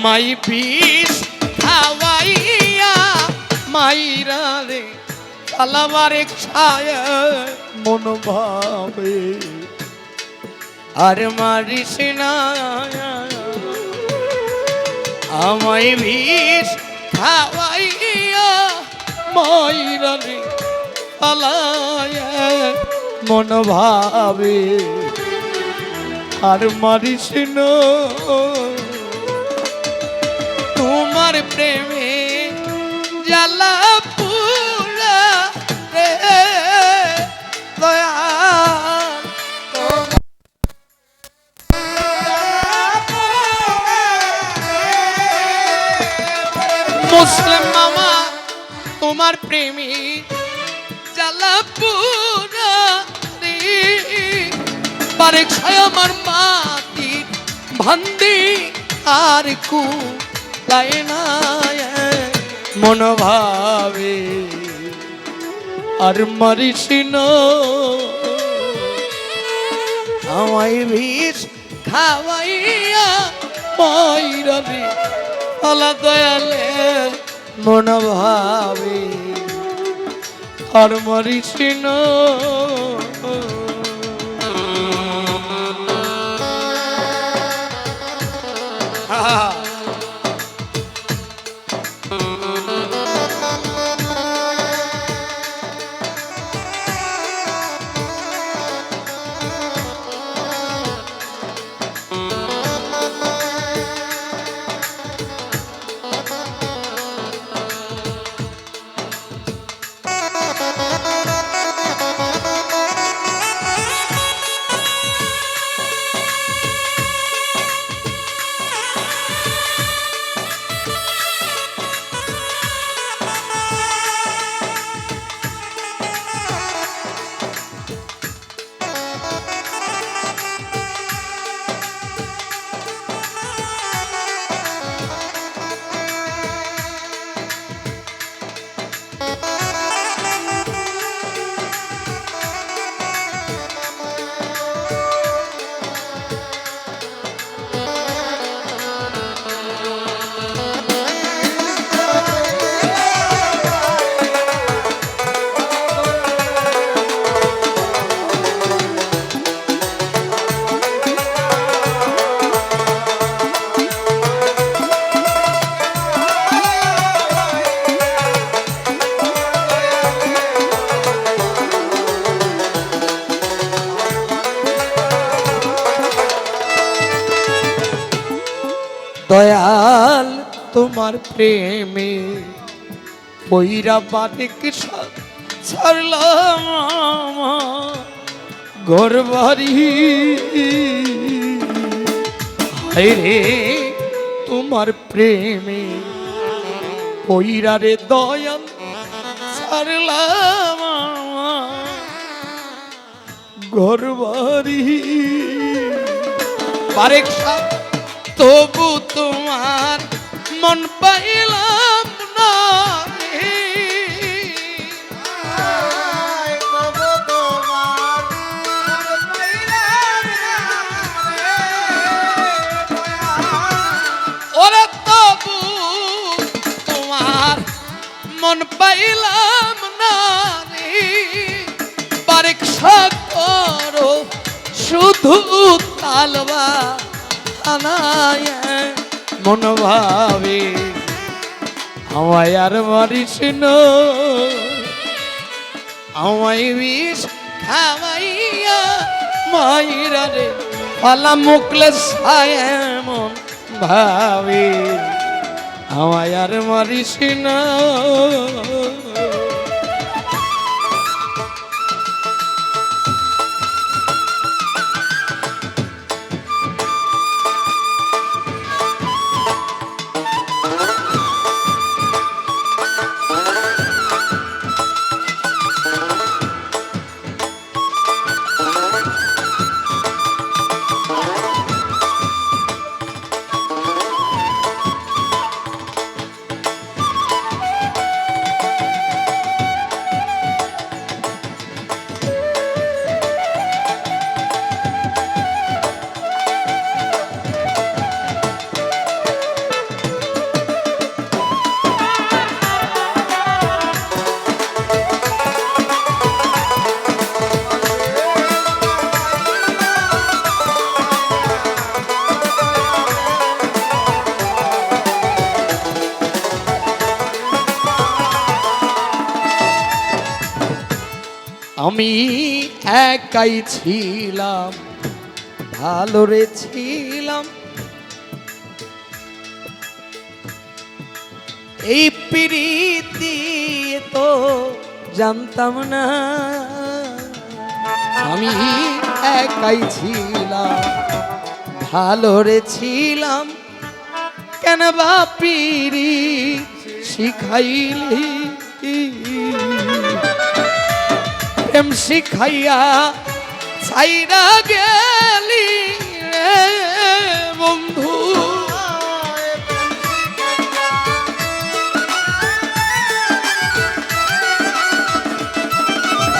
আমায় বিষ খাওয়াইয়া মাইরা রে কালাবারে ছায়া মন ভাবে। আর মারিস না, আমায় বিষ খাওয়াইয়া মাইরা রে পালায়া মন ভাবে। আর মারিস না। তোমার প্রেমে জ্বালা পুরা রে। দয়া মুসলিম মামা, তোমার প্রেমী জ্বালা পুরা রে। পারে খায় আমার মাটি ভান্দি আর কু লায় না মন ভাবে, আর মারিস আমায় বিষ খাওয়াইয়া মাইরা রে আলা দয়ালে মন ভাবে, আর মারিস না। দয়াল তোমার প্রেমে। পইরা বাদিক ছাড়লাম ঘর রে, তোমার প্রেমে পইরা রে দয়াল ছাড়লাম ঘর বাড়ি বারেক তবু তোমার মন পাইলাম না রে। তবু তোমার মন পাইলাম না পরীক্ষা করো শুধু তালবা আনায় মন ভাবে, আমায় আর মারিস আমায় বিষ খাওয়াইয়া মাইরা রে পালা মুকলে মন ভাবে, আমায় আর মারিস না। আমি একাই ছিলাম, ভালো রে ছিলাম। এই প্রীতি তো জানতাম না। আমি একাই ছিলাম, ভালো রে ছিলাম। কেন বা পিরি শিখাইলি? প্রেম শিখাইয়া ছাইরা গেলি রে বন্ধু।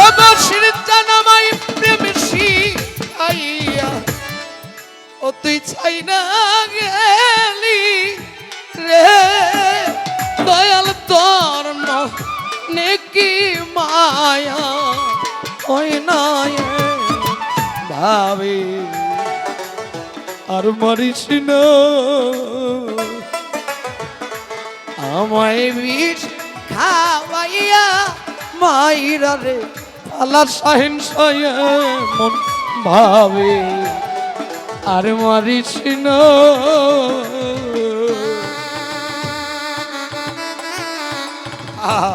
ও বসির জানামাই প্রেম শিখাইয়া, ও তুই ছাইরা গেলি। ভাবে। আর মারিস না। আমায় বিষ খাওয়াইয়া মাইরা রে আল্লাহ সাহিন মন ভাবে। আর মারিস না। আহা।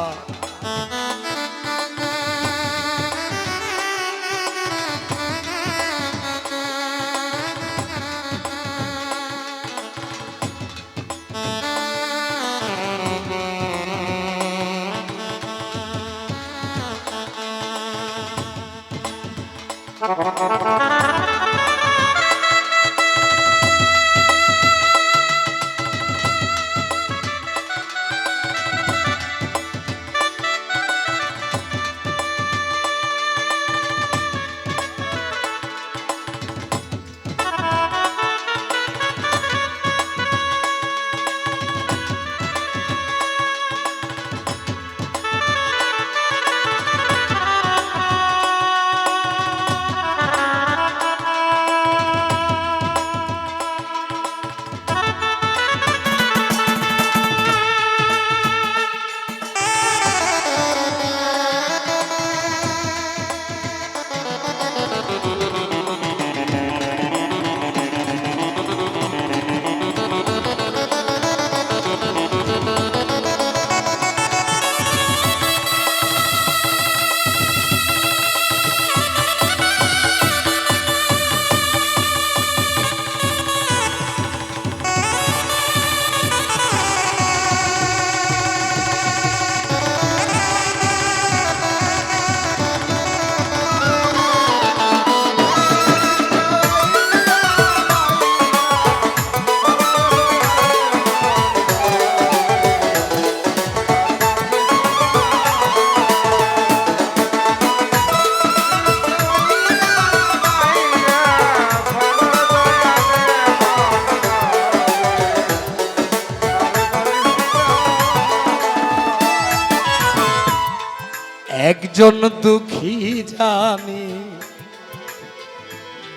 একজন দুঃখী জানি,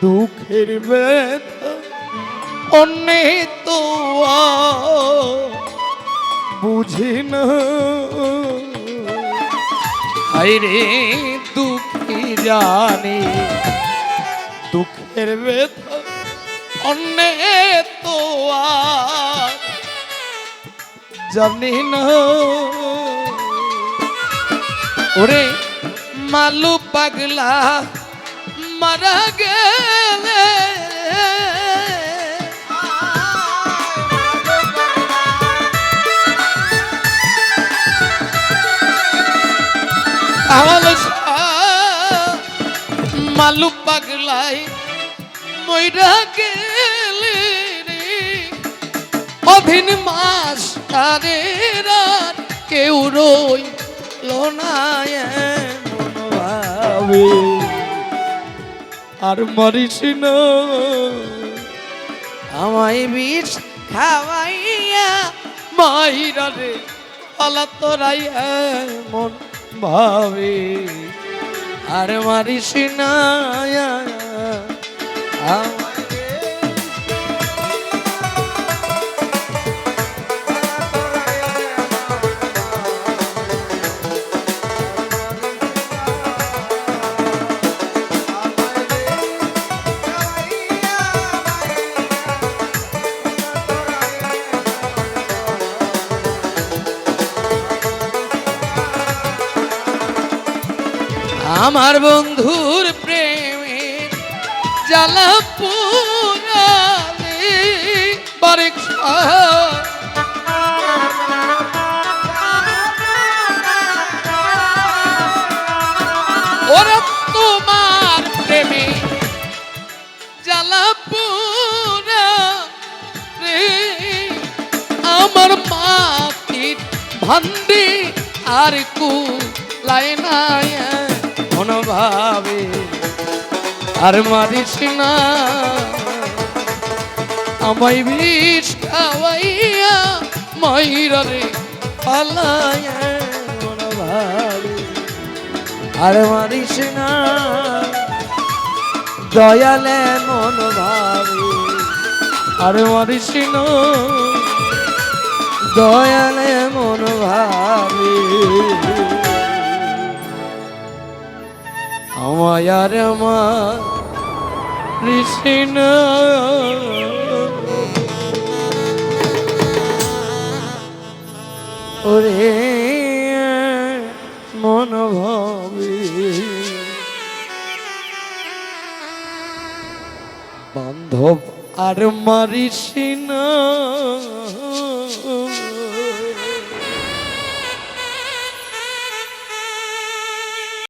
দুঃখের ব্যথা অন্যে তো বুঝি না। রে, দুঃখী জানি, দুঃখের ব্যথা অন্যে তো জানি না। ওরে মালু পাগলা, মারা গেলে। মালু পাগলাই মইরা গেলে রে। অধীন মাস আর কেউ রই আর মরিস আমায় বিষ খাওয়াইয়া মাইরা রে পালা তোরাইয়া মন ভাবে। আর মারিস না আমায় আমার বন্ধুর প্রেমে জ্বালা পুরালে বারেক আমার আর কু লাইনায় মনোভাবে আর মারিস না। আমায় বিষ খাওয়াইয়া ময়ূরা রে পালায় মনোভাবে আর মারিস না। দয়ালে মন ভাবে। আর মারিস না। দয়ালে মন ভাবে। আমার কৃষ্ণ ওরে মন ভাবে। বান্ধব আর মারিস